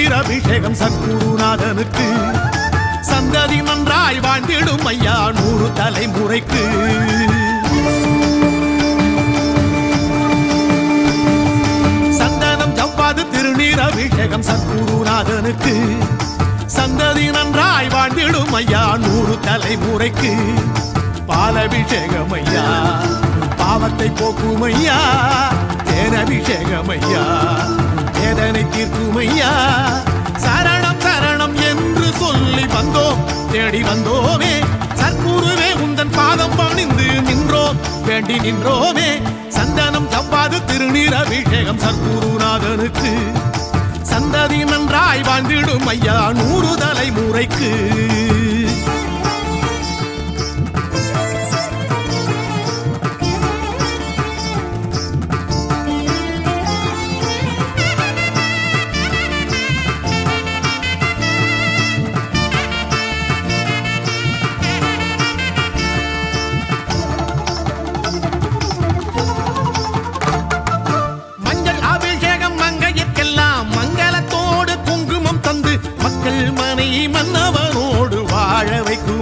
திருநீர் அபிஷேகம் சக்குருநாதனுக்கு சந்ததி நன்றாய் வாழ்ந்திடும் ஐயா நூறு தலைமுறைக்கு. சந்தனம் ஜவ்வாது திருநீர் அபிஷேகம் சத்குருநாதனுக்கு. சந்ததி நன்றாய் வாழ்ந்திடும் ஐயா நூறு தலைமுறைக்கு. பாலபிஷேகம் ஐயா பாவத்தை போக்கும் ஐயா தேனபிஷேகம் ஐயா வேதனை தீர்க்கும் ஐயா சரணம் சரணம் என்று சொல்லி வந்தோம். தேடி வந்தோமே. சர்க்குருவே உந்தன் பாதம் பணிந்து நின்றோம். வேண்டி நின்றோமே. சந்தனம் தப்பாது திருநீர் அபிஷேகம் சர்க்குருநாதனுக்கு. சந்ததி நன்றாய் வாழ்ந்திடும் ஐயா நூறு தலைமுறைக்கு.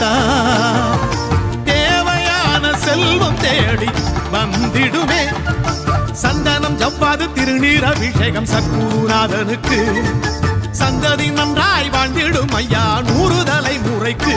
நாம் தேவையான செல்வம் தேடி வந்திடுமே. சந்தனம் ஜவ்வாது திருநீர் அபிஷேகம் சக்குருநாதனுக்கு சந்ததி நன்றாய் வாழ்ந்திடும் ஐயா நூறு தலைமுறைக்கு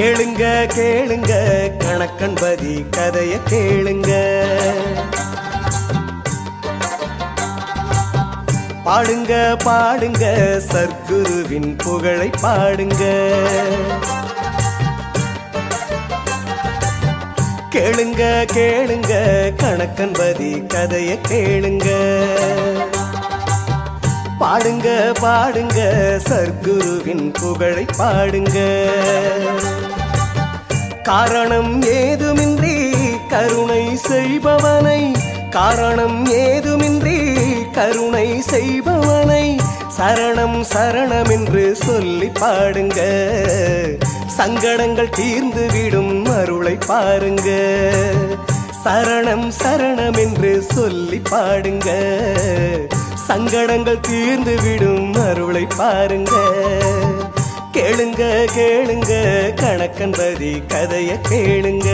கேளுங்க கேளுங்க கணக்கன்பதி கதைய கேளுங்க. பாடுங்க பாடுங்க சர்க்குருவின் புகழை பாடுங்க. கேளுங்க கேளுங்க கணக்கன்பதி கதைய கேளுங்க. பாடுங்க பாடுங்க சர்க்குருவின் புகழை பாடுங்க. காரணம் ஏதுமின்றி கருணை செய்பவனை. காரணம் ஏதுமின்றி கருணை செய்பவனை. சரணம் சரணம் என்று சொல்லி பாடுங்க. சங்கடங்கள் தீர்ந்து விடும் அருளை பாருங்க. சரணம் சரணம் என்று சொல்லி பாடுங்க. சங்கடங்கள் தீர்ந்து விடும் அருளை பாருங்க. கேளுங்க கேளுங்க கணக்கன்பதி கதைய கேளுங்க.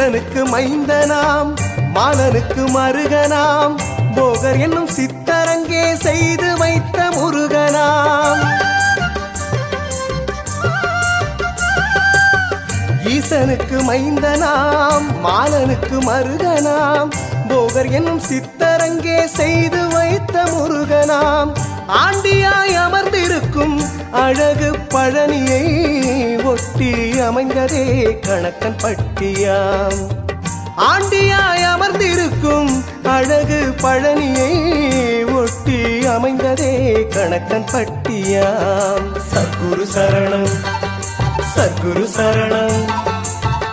ஈசனுக்கு மைந்தனாம் மாலனுக்கு மருகனாம். போகர் என்னும் சித்தரங்கே செய்து வைத்த முருகனாம். ஈசனுக்கு மைந்தனாம் மாலனுக்கு மருகனாம். போகர் என்னும் சித்தரங்கே செய்து வைத்த முருகனாம். ஆண்டியாய் அமர்ந்திருக்கும் அழகு பழனியை ஒட்டி அமைந்ததே கணக்கன் பட்டியாம். ஆண்டியாய் அமர்ந்திருக்கும் அழகு பழனியை ஒட்டி அமைந்ததே கணக்கன் பட்டியாம். சத்குரு சரணம் சத்குரு சரணம்.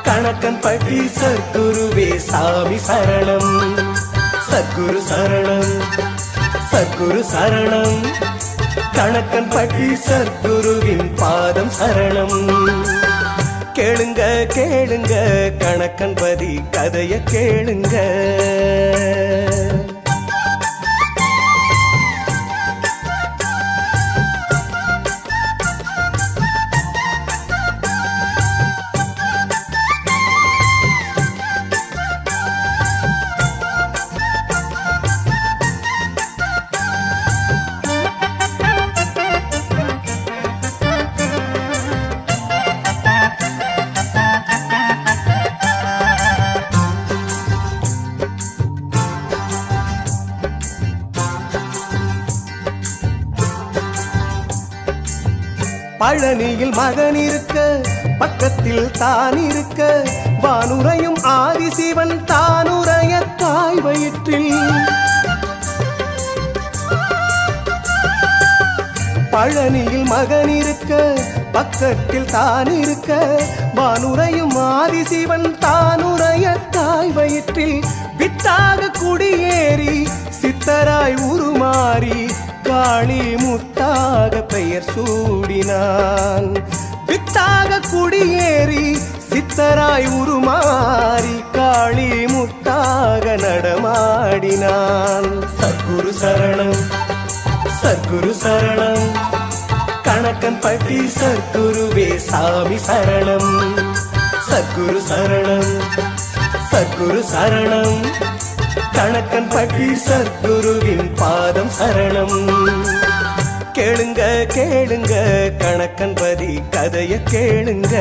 கணக்கன் பட்டி சத்குருவே சாமி சரணம். சத்குரு சரணம் சத்குரு சரணம். கணக்கன் பட்டி சத்குருவின் பாதம் சரணம். கேளுங்க கேளுங்க கணக்கன்பதி கதைய கேளுங்க. பழனியில் மகன் இருக்க பக்கத்தில் தான் இருக்க வானுரையும் ஆதிசிவன் தானுரைய தாய் வயிற்றில். பழனியில் மகன் இருக்க பக்கத்தில் தான் இருக்க வானுரையும் ஆதிசிவன் தானுரைய தாய் வயிற்றில். வித்தாக குடியேறி சித்தராய் உருமாறி காளி முத்தாக பெயர் சூடினான். வித்தாக குடியேறி சித்தராய் உருமாறி காளி முத்தாக நடமாடினான். சத்குரு சரணம் சத்குரு சரணம். கணக்கன் பட்டி சத்குருவே சாமி சரணம். சத்குரு சரணம் சத்குரு சரணம். கணக்கன் பட்டி சத்குருவின் பாதம் சரணம். கேளுங்க கேளுங்க கணக்கன் பதி கதைய கேளுங்க.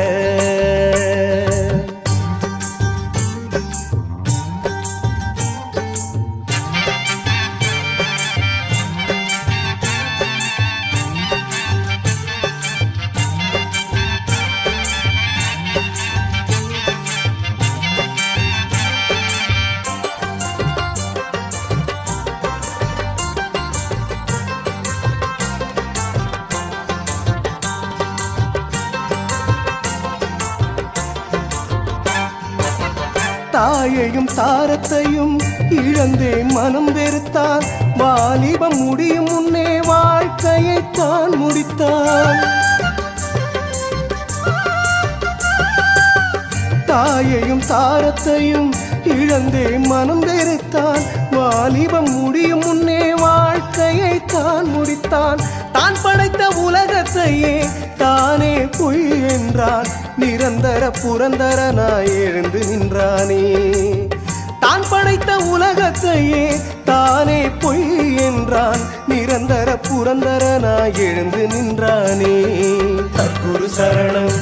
தாயையும் சாரத்தையும் இழந்தே மனம் வெறுத்தான் வாலிபம் முடியும் முன்னே வாழ்க்கையை தான் முடித்தான் தாயையும் தாரத்தையும் இழந்தே மனம் வெறுத்தான் வாலிபம் முடியும் முன்னே வாழ்க்கையை தான் முடித்தான் தான் படைத்த உலகத்தையே தானே பொய் என்றான் நிரந்தர புரந்தரனாய் எழுந்து நின்றானே. தான் படைத்த உலகத்தையே தானே பொய் என்றான். நிரந்தர புரந்தரனாய் எழுந்து நின்றானே. சர்க்குரு சரணம்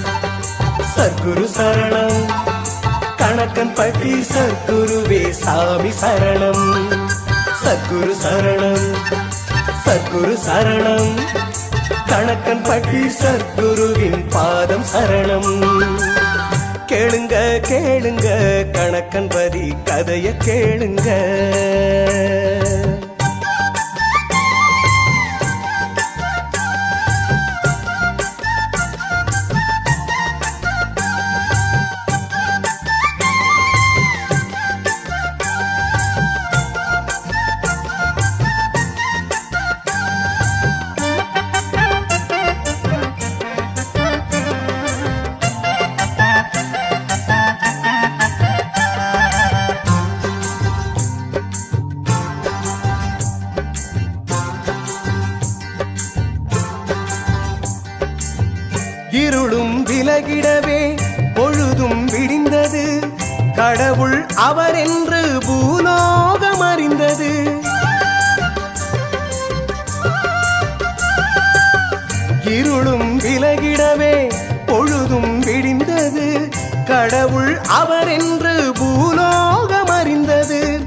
சர்க்குரு சரணம். கணக்கன் பட்டி சர்க்குருவே சாமி சரணம். சர்க்குரு சரணம் சர்க்குரு சரணம். கணக்கன் பட்டி சர்க்குருவின் பாதம் சரணம். கேளுங்க கேளுங்க கணக்கன் பதி கதைய கேளுங்க. இருளும் விலகிடவே பொழுதும் விடிந்தது. கடவுள் அவர் என்று பூலோகம் அறிந்தது.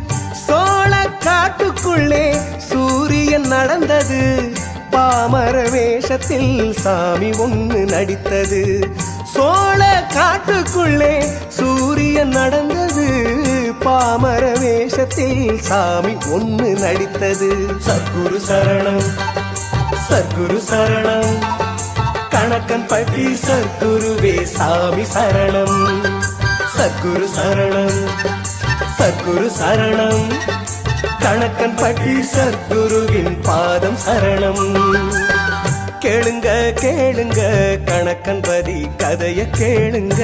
சோழ காட்டுக்குள்ளே சூரியன் நடந்தது. பாமர வேஷத்தில் சாமி ஒன்று நடித்தது. சோழ காட்டுக்குள்ளே சூரியன் நடந்தது. பாமர வேஷத்தில் சாமி ஒன்று நடித்தது. சத்குரு சரணம். சத்குரு சரணம். கணக்கன் பட்டி சத்குருவே சாமி சரணம். சத்குரு சரணம். சத்குரு சரணம். கணக்கன் பட்டி சத்குருவின் பாதம் சரணம். கேளுங்க கேளுங்க கணக்கன் பதி கதைய கேளுங்க.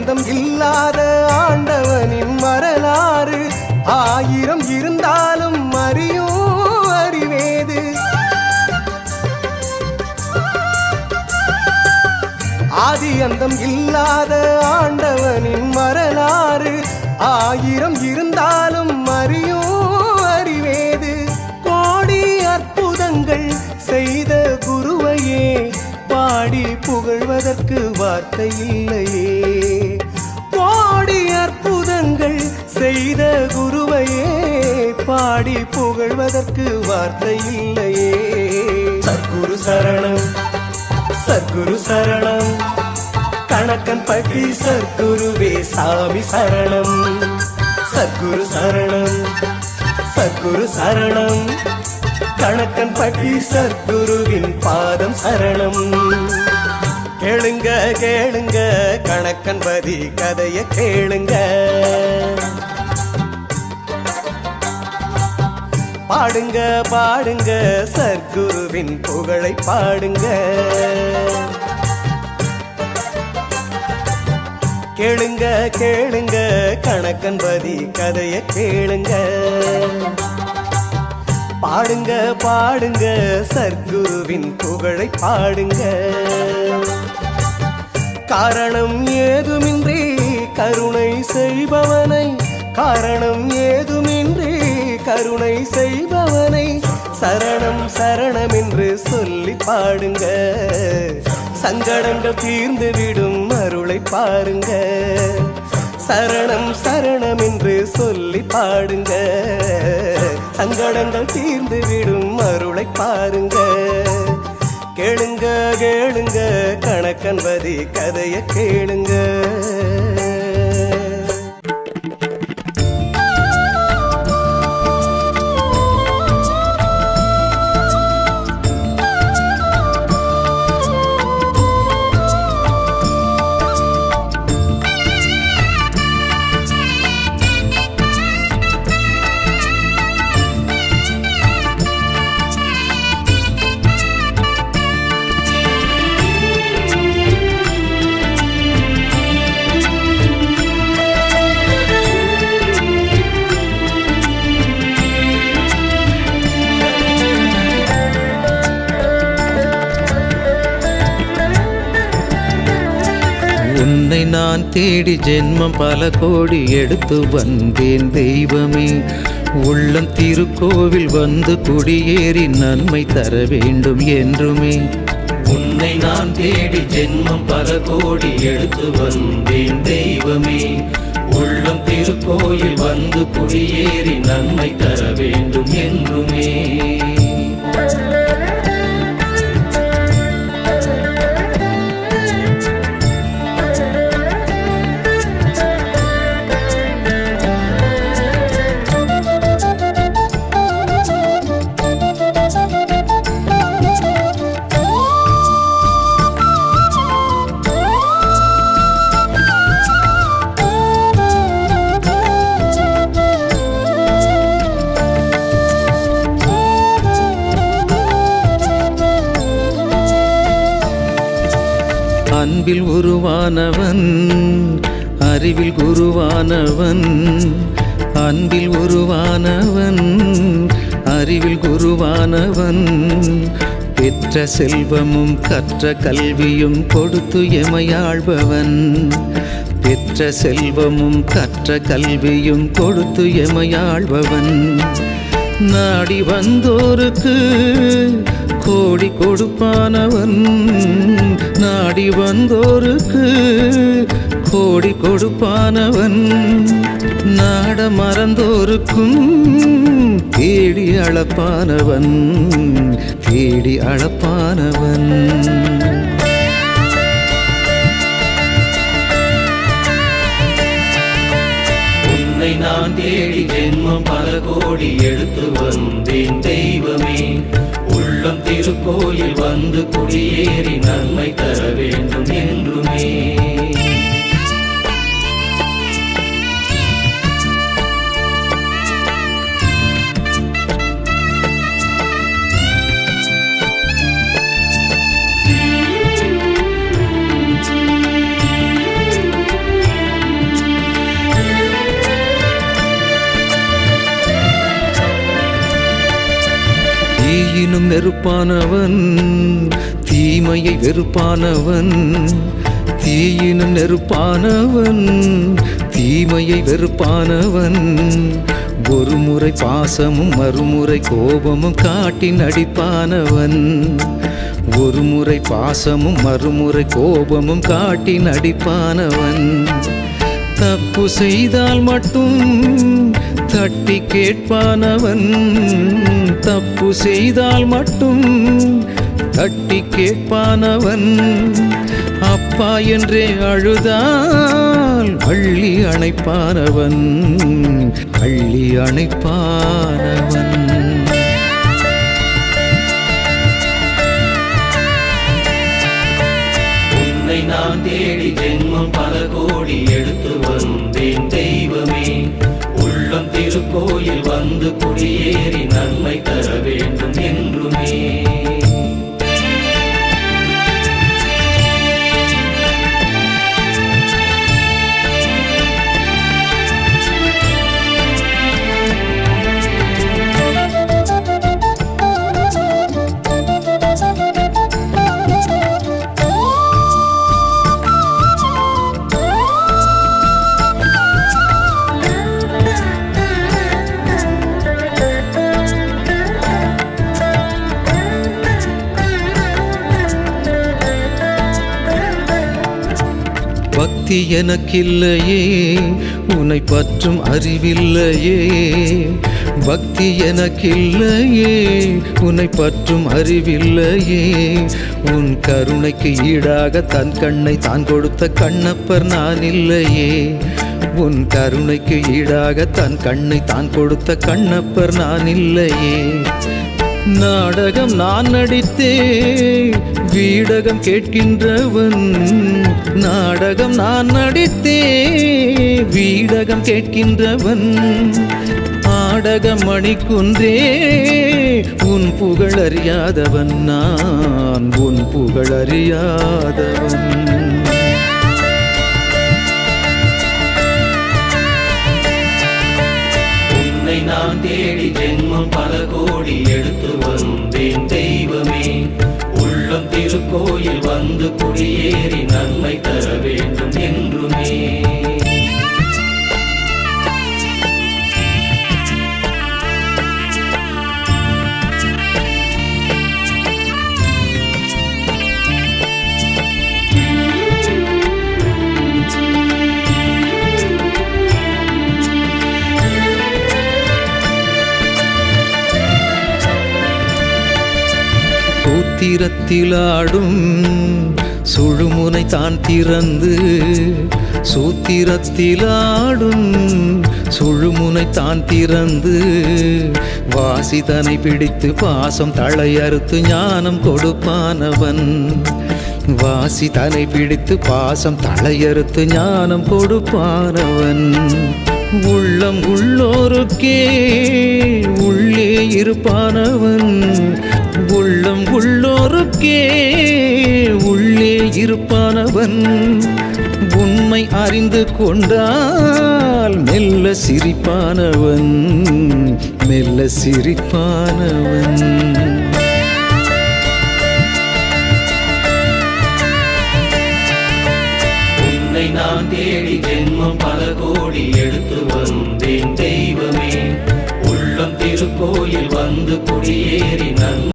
ஆதி இல்லாத ஆண்டவனின் வரலாறு. ஆயிரம் இருந்தாலும் அறியும் அறிவேது. ஆதி அந்தம் இல்லாத ஆண்டவனின் வரலாறு. ஆயிரம் இருந்தாலும் அறியும் அறிவேது. கோடி அற்புதங்கள் செய்த குருவையே. பாடி புகழ்வதற்கு வார்த்தை இல்லையே. செய்த குருவையே பாடி புகழ்வதற்கு வார்த்தை இல்லையே. சத்குரு சரணம் சத்குரு சரணம். கணக்கன் பட்டி சத்குருவே சாமி சரணம். சத்குரு சரணம் சத்குரு சரணம். கணக்கன் பட்டி சத்குருவின் பாதம் சரணம். கேளுங்க கேளுங்க கணக்கன் பதி கதைய கேளுங்க. பாடுங்க பாடுங்க சர்க்குருவின் புகழை பாடுங்க. கேளுங்க கேளுங்க கணக்கன் பதி கதைய கேளுங்க. பாடுங்க பாடுங்க சர்க்குருவின் புகழை பாடுங்க. காரணம் ஏதுமின்றி கருணை செய்பவனை காரணம் ஏதுமின்றி கருணை செய்பவனை சரணம் சரணம் என்று சொல்லி பாடுங்க. சங்கடங்கள் தீர்ந்து விடும் அருளை பாருங்க. சரணம் சரணம் என்று சொல்லி பாடுங்க. சங்கடங்கள் தீர்ந்து விடும் அருளை பாருங்க. கேளுங்க கேளுங்க கணக்கன்பதி கதைய கேளுங்க. நான் தேடி ஜென்மம் பல கோடி எடுத்து வந்தேன் தெய்வமே. உள்ளம் திருக்கோவில் வந்து குடியேறி நன்மை தர வேண்டும் என்றுமே. உன்னை நான் தேடி ஜென்மம் பல கோடி எடுத்து வந்தேன் தெய்வமே. உள்ளம் திருக்கோயில் வந்து குடியேறி நன்மை தர வேண்டும் என்றுமே. உருவானவன் அறிவில் குருவானவன் அன்பில் உருவானவன் அறிவில் குருவானவன். பெற்ற செல்வமும் கற்ற கல்வியும் கொடுத்து எமையாழ்பவன். பெற்ற செல்வமும் கற்ற கல்வியும் கொடுத்து எமையாழ்பவன். நாடி வந்தோருக்கு கோடி கொடுப்பானவன் நாடி வந்தோருக்கு கோடி கொடுப்பானவன் நாட மறந்தோருக்கும் தேடி அளப்பானவன் தேடி அளப்பானவன். உன்னை நான் தேடி ஜென்மம் பல கோடி எடுத்து வந்தேன் தெய்வமே. திருக்கோயில் வந்து குடியேறி நன்மை தர வேண்டும் என்றுமே. தீயினும் நெருப்பானவன் தீமையை வெறுப்பானவன் தீயினும் நெருப்பானவன் தீமையை வெறுப்பானவன். ஒரு முறை பாசமும் மறுமுறை கோபமும் காட்டி நடிப்பானவன். ஒரு முறை பாசமும் மறுமுறை கோபமும் காட்டி நடிப்பானவன். தப்பு செய்தால் மட்டும் தட்டி கேட்பானவன். தப்பு செய்தால் மட்டும் தட்டி கேட்பானவன். அப்பா என்றே அழுதால் அள்ளி அணைப்பானவன். அள்ளி அணைப்பானவன். உன்னை நான் தேடி ஜென்மம் பல கோடி எடுத்து வந்தேன். திருக்கோயில் வந்து குடியேறி நன்மை தர வேண்டும் என்றுமே பக்தி எனக்கில்லையே உன்னை பற்றும் அறிவில்லையே. பக்தி எனக்கில்லையே உன்னை பற்றும் அறிவில்லையே. உன் கருணைக்கு ஈடாக தன் கண்ணை தான் கொடுத்த கண்ணப்பர் நான் இல்லையே. உன் கருணைக்கு ஈடாக தன் கண்ணை தான் கொடுத்த கண்ணப்பர் நான் இல்லையே. நாடகம் நான் நடித்தே வீடகம் கேட்கின்றவன். நாடகம் நான் நடித்தே வீடகம் கேட்கின்றவன். ஆடகம் மணிக்குன்றே உன் புகழறியாதவன். நான் உன் புகழறியாதவன். கோயில் வந்து குடியேறி நன்மை தர வேண்டும் என்றுமே. சூத்திரத்திலாடும் சுழுமுனை தான் திறந்து சூத்திரத்திலாடும் சுழுமுனை தான் திறந்து வாசிதனை பிடித்து பாசம் தழையறுத்து ஞானம் கொடுப்பானவன். வாசி தனை பிடித்து பாசம் தழையறுத்து ஞானம் கொடுப்பானவன். உள்ளம் உள்ளோருக்கே உள்ளே இருப்பானவன். உள்ளம் உள்ளோருக்கே உள்ளே இருப்பானவன். உண்மை அறிந்து கொண்டால் மெல்ல சிரிப்பானவன். மெல்ல சிரிப்பானவன். நான் தேடி ஜென்மம் பல கோடி எடுத்து வந்தேன் தெய்வமே. உள்ளம் திருக்கோயில் வந்து குடியேறி நன்